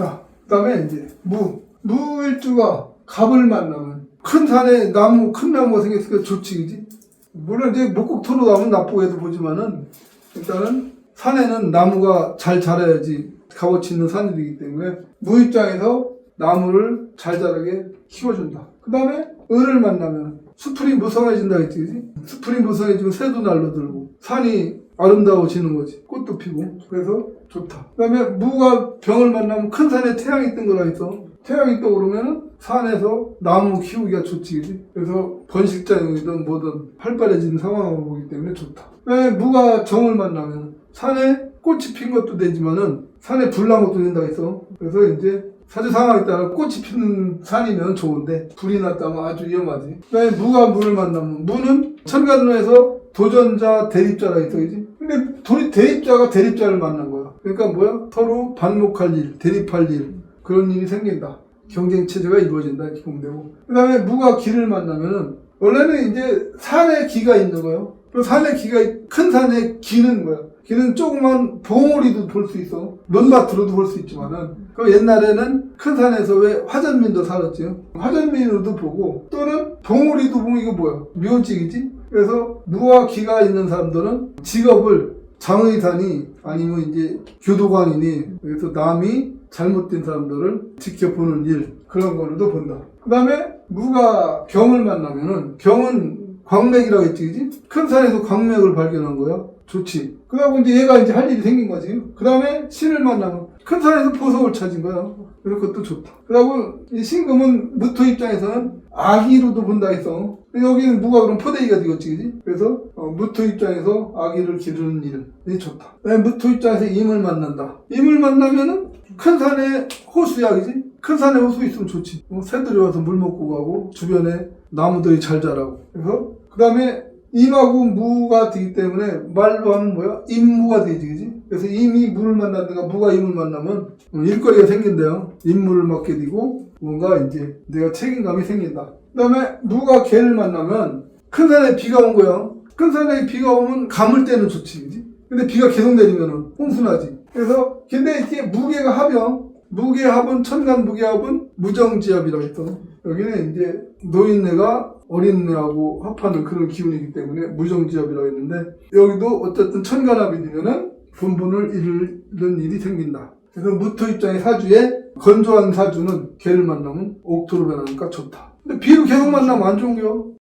자, 그 다음에 이제 무. 무일주가 갑을 만나면 큰 산에 나무, 큰 나무가 생겼으니까 좋지, 그지? 물론 이제 목곡토로 가면 나쁘고 해도 보지만은 일단은 산에는 나무가 잘 자라야지 값어치 있는 산이기 때문에 무 입장에서 나무를 잘 자라게 키워준다. 그 다음에 을을 만나면 수풀이 무성해진다 했지, 그지? 수풀이 무성해지면 새도 날로 들고 산이 아름다워지는 거지. 꽃도 피고. 그래서 좋다. 그 다음에 무가 병을 만나면 큰 산에 태양이 뜬 거라 했어. 태양이 떠오르면은 산에서 나무 키우기가 좋지? 그래서 번식자용이든 뭐든 활발해지는 상황을 보기 때문에 좋다. 왜 무가 정을 만나면 산에 꽃이 핀 것도 되지만은 산에 불난 것도 된다 했어. 그래서 이제 사주 상황에 따라 꽃이 피는 산이면 좋은데 불이 났다면 아주 위험하지. 그다음에 무가 무를 만나면 무는 천간론에서 도전자 대립자라 했어, 그지? 근데 도- 대립자가 대립자를 만난 거야. 그러니까 뭐야? 서로 반목할 일, 대립할 일 그런 일이 생긴다. 경쟁 체제가 이루어진다 이렇게 보면 되고. 그 다음에 무가 기를 만나면은 원래는 이제 산에 기가 있는 거예요. 그 산에 기가 있- 큰 산에 기는 거야. 기는 조그만 봉우리도 볼 수 있어. 논밭으로도 볼 수 있지만은 그 옛날에는 큰 산에서 왜 화전민도 살았지요. 화전민으로도 보고 또는 봉우리도 보면 이거 뭐야? 묘직이지. 그래서 무와 기가 있는 사람들은 직업을 장의사니 아니면 이제 교도관이니 그래서 남이 잘못된 사람들을 지켜보는 일 그런 거로도 본다. 그 다음에 무가 경을 만나면은 경은 광맥이라고 했지, 그지? 큰 산에서 광맥을 발견한 거야. 좋지. 그러고 이제 얘가 이제 할 일이 생긴 거지. 그 다음에 신을 만나면 큰 산에서 보석을 찾은 거야. 그래서 그것도 좋다. 그러고 이 신금은 무토 입장에서는 아기로도 본다 해서 여기는 무가 그럼 포대기가 되겠지, 그지? 그래서 어, 무토 입장에서 아기를 기르는 일이 좋다. 왜 무토 입장에서 임을 만난다. 임을 만나면은 큰 산에 호수야, 그지? 큰 산에 호수 있으면 좋지. 어, 새들이 와서 물 먹고 가고 주변에 나무들이 잘 자라고. 그래서 그 다음에 임하고 무가 되기 때문에 말로 하면 뭐야? 임무가 되지, 그지? 그래서 임이 무를 만나든가 무가 임을 만나면 어, 일거리가 생긴대요. 임무를 맡게 되고 뭔가 이제 내가 책임감이 생긴다. 그 다음에 무가 개를 만나면 큰 산에 비가 온 거야. 큰 산에 비가 오면 감을 때는 좋지, 그지? 근데 비가 계속 내리면은 홍수나지. 그래서 근데 이게 무게가 합이요. 무게합은 천간 무게합은 무정지합이라고 했어. 여기는 이제 노인네가 어린애하고 합하는 그런 기운이기 때문에 무정지합이라고 했는데 여기도 어쨌든 천간합이 되면은 분분을 잃는 일이 생긴다. 그래서 무토 입장의 사주에 건조한 사주는 개를 만나면 옥토로 변하니까 좋다. 근데 비로 계속 만나면 안 좋은 거요.